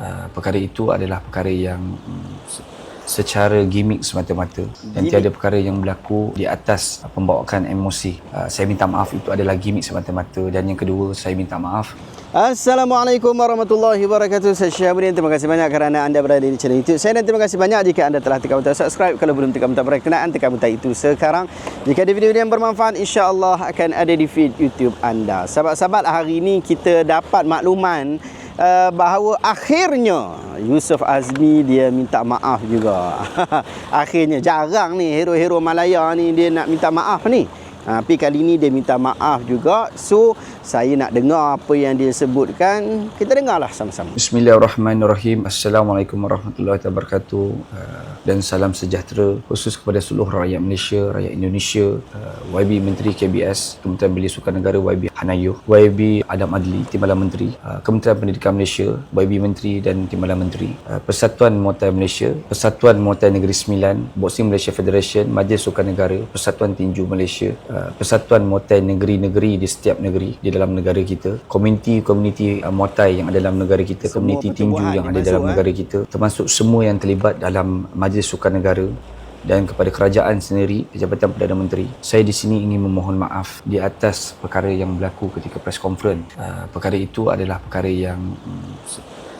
Uh, perkara itu adalah perkara yang um, secara gimmick semata-mata. Dan tiada perkara yang berlaku di atas pembawakan emosi. Uh, saya minta maaf itu adalah gimmick semata-mata. Dan yang kedua saya minta maaf Assalamualaikum warahmatullahi wabarakatuh. Saya Syahabudin. Terima kasih banyak kerana anda berada di channel YouTube saya dan terima kasih banyak jika anda telah tekan butang subscribe. Kalau belum tekan butang berkenaan, tekan butang itu sekarang. Jika ada video-video yang bermanfaat, insya-Allah akan ada di feed YouTube anda. Sahabat-sahabat, hari ini kita dapat makluman uh, bahawa akhirnya Yusuf Azmi dia minta maaf juga. akhirnya jarang ni hero-hero Malaya ni dia nak minta maaf ni. Ha, tapi kali ni dia minta maaf juga. So, saya nak dengar apa yang dia sebutkan. Kita dengarlah sama-sama. Bismillahirrahmanirrahim. Assalamualaikum warahmatullahi wabarakatuh. Uh, dan salam sejahtera khusus kepada seluruh rakyat Malaysia, rakyat Indonesia, uh, YB Menteri KBS, Kementerian Belia Sukan Negara YB Hanayuh, YB Adam Adli, Timbalan Menteri, uh, Kementerian Pendidikan Malaysia, YB Menteri dan Timbalan Menteri, uh, Persatuan Muay Thai Malaysia, Persatuan Muay Thai Negeri Sembilan, Boxing Malaysia Federation, Majlis Sukan Negara, Persatuan Tinju Malaysia, uh, Persatuan Muay Thai Negeri-Negeri di setiap negeri di dalam negara kita, komuniti-komuniti uh, Muay Thai yang ada dalam negara kita, komuniti tinju yang ada dalam negara kita, termasuk semua yang terlibat dalam Majlis Sukan Negara dan kepada kerajaan sendiri, Jabatan Perdana Menteri. Saya di sini ingin memohon maaf di atas perkara yang berlaku ketika press conference. Uh, perkara itu adalah perkara yang um,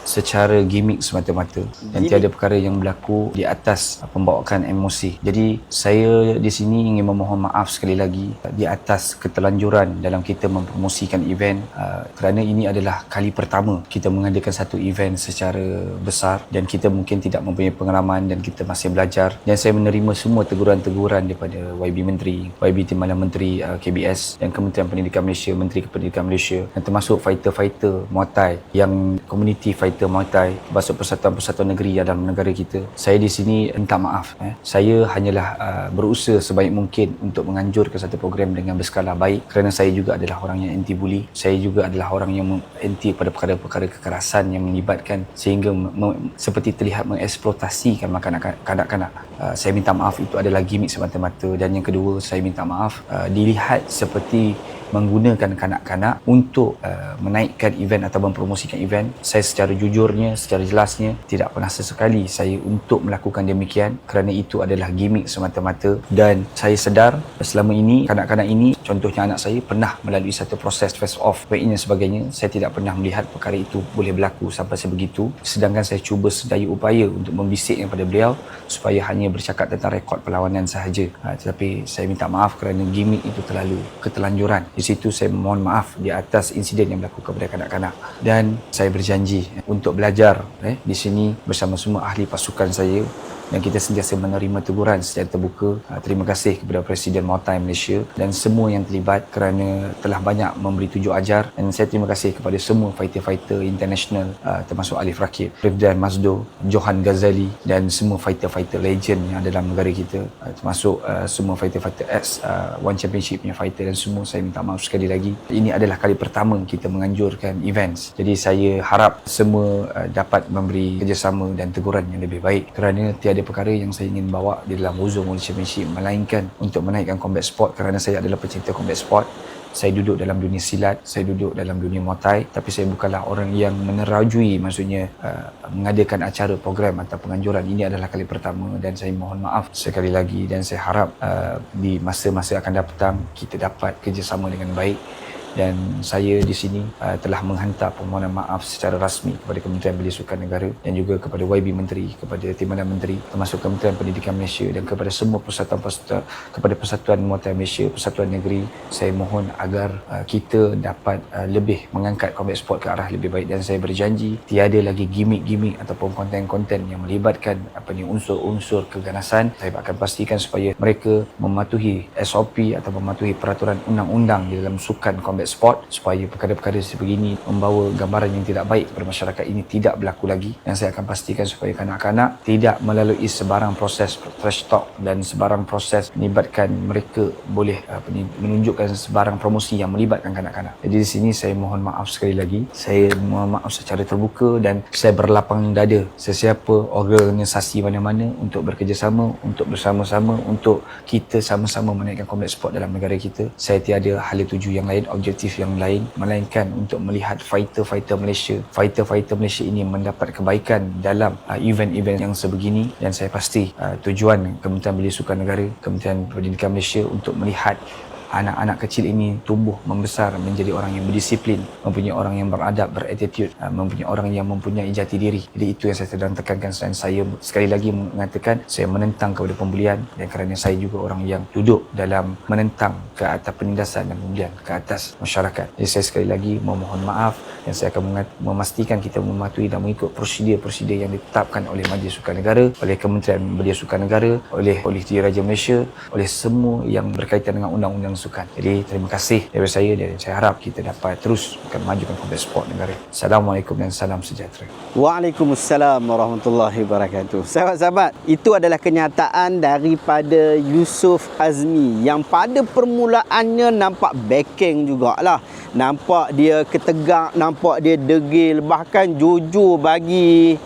secara gimmick semata-mata. Dan tiada perkara yang berlaku di atas pembawakan emosi. Jadi saya di sini ingin memohon maaf sekali lagi di atas ketelanjuran dalam kita mempromosikan event uh, kerana ini adalah kali pertama kita mengadakan satu event secara besar dan kita mungkin tidak mempunyai pengalaman dan kita masih belajar. Dan saya menerima semua teguran-teguran daripada YB Menteri, YB Timbalan Menteri uh, KBS dan Kementerian Pendidikan Malaysia, Menteri Pendidikan Malaysia dan termasuk fighter-fighter Muay Thai yang komuniti fighter kita Muay Thai termasuk persatuan-persatuan negeri dalam negara kita. Saya di sini minta maaf eh. saya hanyalah uh, berusaha sebaik mungkin untuk menganjurkan satu program dengan berskala baik. Kerana saya juga adalah orang yang anti bully saya juga adalah orang yang anti pada perkara-perkara kekerasan yang melibatkan sehingga seperti terlihat mengeksploitasikan kanak-kanak. Uh, saya minta maaf itu adalah gimmick semata-mata. Dan yang kedua saya minta maaf uh, dilihat seperti menggunakan kanak-kanak untuk uh, menaikkan event atau mempromosikan event. Saya secara jujurnya secara jelasnya tidak pernah sesekali saya untuk melakukan demikian kerana itu adalah gimmick semata-mata. Dan saya sedar selama ini kanak-kanak ini contohnya anak saya pernah melalui satu proses face off dan sebagainya. Saya tidak pernah melihat perkara itu boleh berlaku sampai sebegitu. Sedangkan saya cuba sedaya upaya untuk membisikkan kepada beliau supaya hanya bercakap tentang rekod perlawanan sahaja. Uh, tetapi saya minta maaf kerana gimmick itu terlalu ketelanjuran. Di situ saya mohon maaf di atas insiden yang berlaku kepada kanak-kanak. Dan saya berjanji untuk belajar eh, di sini bersama semua ahli pasukan saya dan kita sentiasa menerima teguran secara terbuka. Ah, terima kasih kepada Presiden Muay Thai Malaysia dan semua yang terlibat kerana telah banyak memberi tunjuk ajar dan saya terima kasih kepada semua fighter-fighter international ah, termasuk Alif Rakib, Rifdan Mazdo, Johan Ghazali dan semua fighter-fighter legend yang ada dalam negara kita ah, termasuk semua fighter-fighter X One Championship punya fighter dan semua saya minta maaf sekali lagi. Ini adalah kali pertama kita menganjurkan events. Jadi saya harap semua dapat memberi kerjasama dan teguran yang lebih baik kerana tiada ada perkara yang saya ingin bawa di dalam Wuzong World Championship melainkan untuk menaikkan combat sport kerana saya adalah pecinta combat sport. Saya duduk dalam dunia silat, saya duduk dalam dunia Muay Thai tapi saya bukanlah orang yang menerajui maksudnya uh, mengadakan acara program atau penganjuran. Ini adalah kali pertama dan saya mohon maaf sekali lagi dan saya harap uh, di masa-masa akan datang kita dapat kerjasama dengan baik dan saya di sini uh, telah menghantar permohonan maaf secara rasmi kepada Kementerian Belia Sukan Negara dan juga kepada YB Menteri, kepada Timbalan Menteri termasuk Kementerian Pendidikan Malaysia dan kepada semua persatuan-persatuan kepada Persatuan Muay Thai Malaysia, Persatuan Negeri. Saya mohon agar uh, kita dapat uh, lebih mengangkat combat sport ke arah lebih baik. Dan saya berjanji tiada lagi gimmick-gimmick ataupun konten-konten yang melibatkan apa ni unsur-unsur keganasan. Saya akan pastikan supaya mereka mematuhi SOP atau mematuhi peraturan undang-undang di dalam sukan combat combat sport supaya perkara-perkara seperti ini membawa gambaran yang tidak baik kepada masyarakat ini tidak berlaku lagi dan saya akan pastikan supaya kanak-kanak tidak melalui sebarang proses trash talk dan sebarang proses melibatkan mereka boleh apa ni menunjukkan sebarang promosi yang melibatkan kanak-kanak. Jadi di sini saya mohon maaf sekali lagi. Saya mohon maaf secara terbuka dan saya berlapang dada sesiapa organisasi mana-mana untuk bekerjasama untuk bersama-sama untuk kita sama-sama menaikkan combat sport dalam negara kita. Saya tiada hal tuju yang lain objek objektif yang lain melainkan untuk melihat fighter-fighter Malaysia. Fighter-fighter Malaysia ini mendapat kebaikan dalam uh, event-event yang sebegini. Dan saya pasti uh, tujuan Kementerian Belia Sukan Negara Kementerian Pendidikan Malaysia untuk melihat anak-anak kecil ini tumbuh membesar menjadi orang yang berdisiplin, mempunyai orang yang beradab, berattitude, uh, mempunyai orang yang mempunyai jati diri. Jadi itu yang saya sedang tekankan dan saya sekali lagi mengatakan saya menentang kepada pembulian dan kerana saya juga orang yang duduk dalam menentang ke atas penindasan dan pembulian ke atas masyarakat. Jadi saya sekali lagi memohon maaf dan saya akan memastikan kita mematuhi dan mengikut prosedur-prosedur yang ditetapkan oleh Majlis Sukan Negara, oleh Kementerian Belia Sukan Negara, oleh Polis Raja Malaysia, oleh semua yang berkaitan dengan undang-undang sukan. Jadi terima kasih dari saya dan saya harap kita dapat terus akan majukan kompleks sport negara. Assalamualaikum dan salam sejahtera. Waalaikumsalam warahmatullahi wabarakatuh. Sahabat-sahabat, itu adalah kenyataan daripada Yusuf Azmi yang pada permulaannya nampak backing jugalah. Nampak dia ketegak, nampak dia degil, bahkan jujur bagi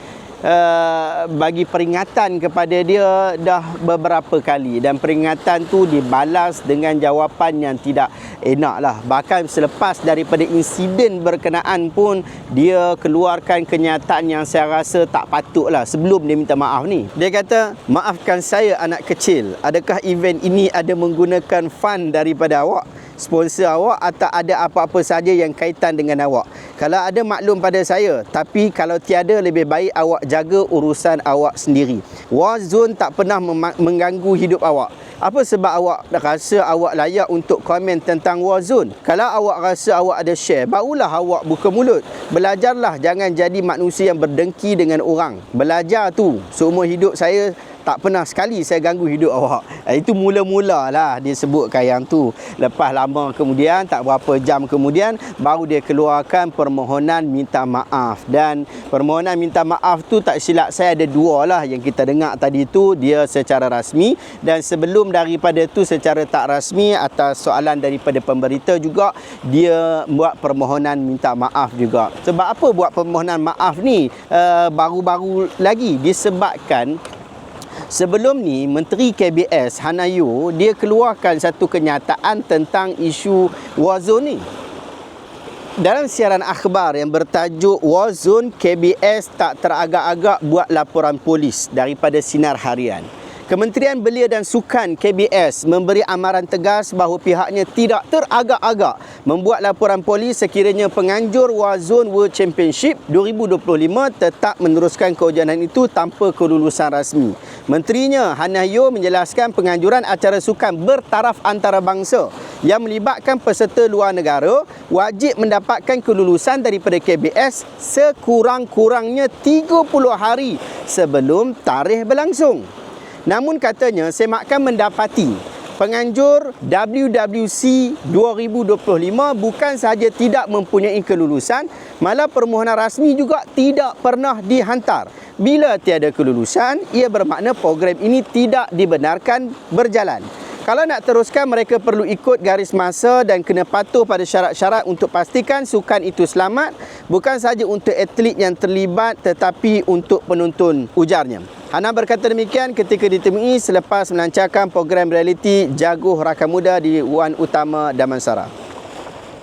uh, bagi peringatan kepada dia dah beberapa kali. Dan peringatan tu dibalas dengan jawapan yang tidak enak lah bahkan selepas daripada insiden berkenaan pun dia keluarkan kenyataan yang saya rasa tak patut lah sebelum dia minta maaf ni. Dia kata maafkan saya anak kecil. Adakah event ini ada menggunakan fund daripada awak sponsor awak atau ada apa-apa saja yang kaitan dengan awak. Kalau ada maklum pada saya, tapi kalau tiada lebih baik awak jaga urusan awak sendiri. War zone tak pernah mengganggu hidup awak. Apa sebab awak rasa awak layak untuk komen tentang war zone? Kalau awak rasa awak ada share, barulah awak buka mulut. Belajarlah jangan jadi manusia yang berdengki dengan orang. Belajar tu seumur hidup saya tak pernah sekali saya ganggu hidup awak. Eh, itu mula-mula lah dia sebutkan yang tu. Lepas lama kemudian, tak berapa jam kemudian, baru dia keluarkan permohonan minta maaf. Dan permohonan minta maaf tu tak silap saya ada dua lah yang kita dengar tadi tu. Dia secara rasmi dan sebelum daripada tu secara tak rasmi atas soalan daripada pemberita juga, dia buat permohonan minta maaf juga. Sebab apa buat permohonan maaf ni? Uh, baru-baru lagi disebabkan Sebelum ni Menteri KBS Hanayo dia keluarkan satu kenyataan tentang isu war zone ni. Dalam siaran akhbar yang bertajuk War Zone KBS tak teragak-agak buat laporan polis daripada sinar harian. Kementerian Belia dan Sukan KBS memberi amaran tegas bahawa pihaknya tidak teragak-agak membuat laporan polis sekiranya penganjur Wazone World Championship 2025 tetap meneruskan keujianan itu tanpa kelulusan rasmi. Menterinya Hanahyo menjelaskan penganjuran acara sukan bertaraf antarabangsa yang melibatkan peserta luar negara wajib mendapatkan kelulusan daripada KBS sekurang-kurangnya 30 hari sebelum tarikh berlangsung. Namun katanya semakkan mendapati penganjur WWC 2025 bukan sahaja tidak mempunyai kelulusan malah permohonan rasmi juga tidak pernah dihantar. Bila tiada kelulusan, ia bermakna program ini tidak dibenarkan berjalan. Kalau nak teruskan mereka perlu ikut garis masa dan kena patuh pada syarat-syarat untuk pastikan sukan itu selamat bukan sahaja untuk atlet yang terlibat tetapi untuk penonton ujarnya. Hana berkata demikian ketika ditemui selepas melancarkan program realiti Jaguh Rakan Muda di Wan Utama Damansara.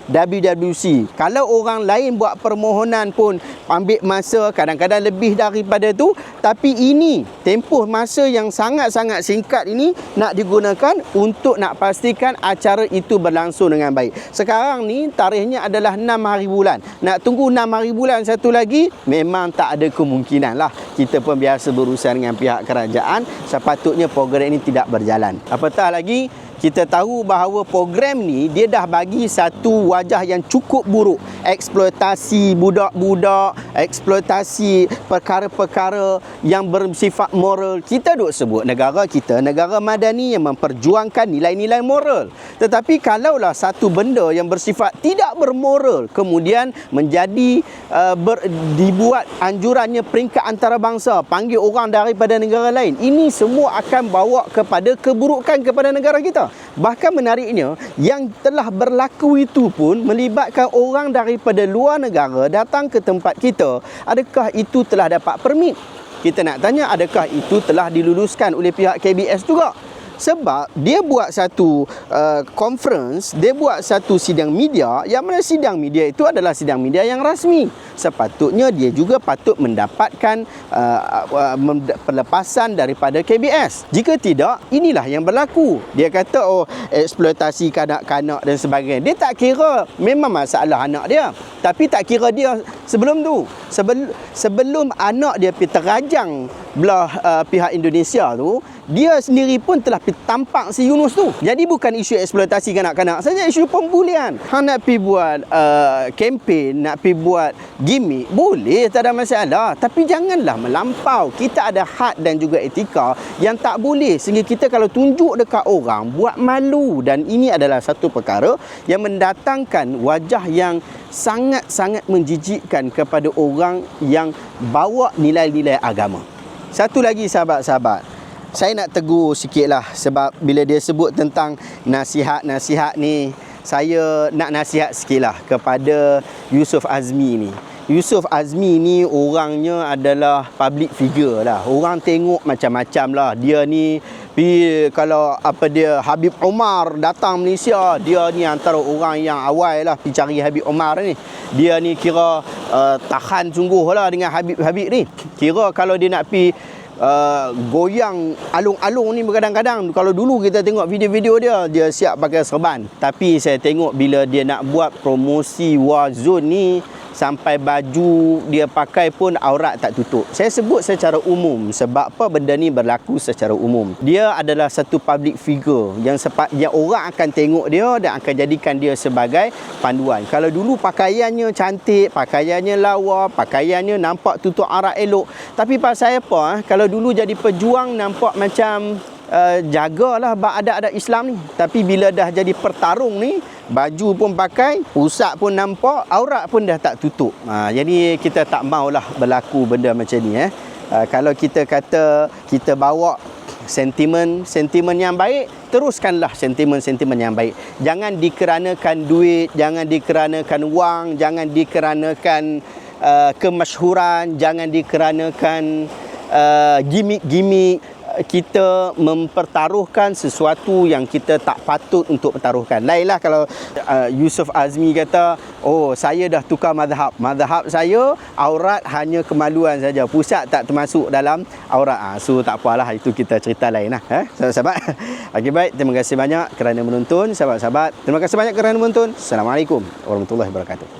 WWC. Kalau orang lain buat permohonan pun ambil masa kadang-kadang lebih daripada tu tapi ini tempoh masa yang sangat-sangat singkat ini nak digunakan untuk nak pastikan acara itu berlangsung dengan baik. Sekarang ni tarikhnya adalah 6 hari bulan. Nak tunggu 6 hari bulan satu lagi memang tak ada kemungkinan lah. Kita pun biasa berurusan dengan pihak kerajaan sepatutnya program ini tidak berjalan. Apatah lagi kita tahu bahawa program ni dia dah bagi satu wajah yang cukup buruk eksploitasi budak-budak eksploitasi perkara-perkara yang bersifat moral. Kita duk sebut negara kita negara madani yang memperjuangkan nilai-nilai moral. Tetapi kalaulah satu benda yang bersifat tidak bermoral kemudian menjadi uh, ber, dibuat anjurannya peringkat antarabangsa panggil orang daripada negara lain ini semua akan bawa kepada keburukan kepada negara kita Bahkan menariknya, yang telah berlaku itu pun melibatkan orang daripada luar negara datang ke tempat kita. Adakah itu telah dapat permit? Kita nak tanya adakah itu telah diluluskan oleh pihak KBS juga? Sebab dia buat satu uh, conference, dia buat satu sidang media yang mana sidang media itu adalah sidang media yang rasmi. Sepatutnya dia juga patut mendapatkan uh, uh, perlepasan daripada KBS. Jika tidak, inilah yang berlaku. Dia kata oh eksploitasi kanak-kanak dan sebagainya. Dia tak kira memang masalah anak dia. Tapi tak kira dia sebelum tu. Sebelum sebelum anak dia pergi terajang belah uh, pihak Indonesia tu, dia sendiri pun telah tampak si Yunus tu. Jadi bukan isu eksploitasi kanak-kanak saja, isu pembulian. Hang nak pergi buat uh, kempen, nak pergi buat gimmick, boleh, tak ada masalah. Tapi janganlah melampau. Kita ada had dan juga etika yang tak boleh. Sehingga kita kalau tunjuk dekat orang, buat malu. Dan ini adalah satu perkara yang mendatangkan wajah yang sangat-sangat menjijikkan kepada orang yang bawa nilai-nilai agama. Satu lagi sahabat-sahabat, saya nak tegur sikit lah sebab bila dia sebut tentang nasihat-nasihat ni, saya nak nasihat sikit lah kepada Yusuf Azmi ni. Yusuf Azmi ni orangnya adalah public figure lah. Orang tengok macam-macam lah. Dia ni Pi kalau apa dia Habib Omar datang Malaysia, dia ni antara orang yang awal lah pergi cari Habib Omar ni. Dia ni kira uh, tahan sungguh lah dengan Habib-Habib ni. Kira kalau dia nak pergi uh, goyang alung-alung ni kadang-kadang kalau dulu kita tengok video-video dia dia siap pakai serban tapi saya tengok bila dia nak buat promosi Warzone ni sampai baju dia pakai pun aurat tak tutup. Saya sebut secara umum sebab apa benda ni berlaku secara umum. Dia adalah satu public figure yang sepat yang orang akan tengok dia dan akan jadikan dia sebagai panduan. Kalau dulu pakaiannya cantik, pakaiannya lawa, pakaiannya nampak tutup aurat elok, tapi pasal apa? Eh? Kalau dulu jadi pejuang nampak macam uh, jagalah adat-adat Islam ni. Tapi bila dah jadi pertarung ni, baju pun pakai, pusat pun nampak, aurat pun dah tak tutup. Ha, jadi kita tak maulah berlaku benda macam ni eh. Uh, kalau kita kata kita bawa sentimen sentimen yang baik teruskanlah sentimen-sentimen yang baik jangan dikeranakan duit jangan dikeranakan wang jangan dikeranakan uh, kemasyhuran jangan dikeranakan uh, gimmick-gimmick kita mempertaruhkan sesuatu yang kita tak patut untuk pertaruhkan. Lainlah kalau uh, Yusuf Azmi kata, "Oh, saya dah tukar mazhab. Mazhab saya aurat hanya kemaluan saja. Pusat tak termasuk dalam aurat." Ah, so tak apalah itu kita cerita lain lah, eh. Sahabat-sahabat. Okey baik, terima kasih banyak kerana menonton, sahabat-sahabat. Terima kasih banyak kerana menonton. Assalamualaikum warahmatullahi wabarakatuh.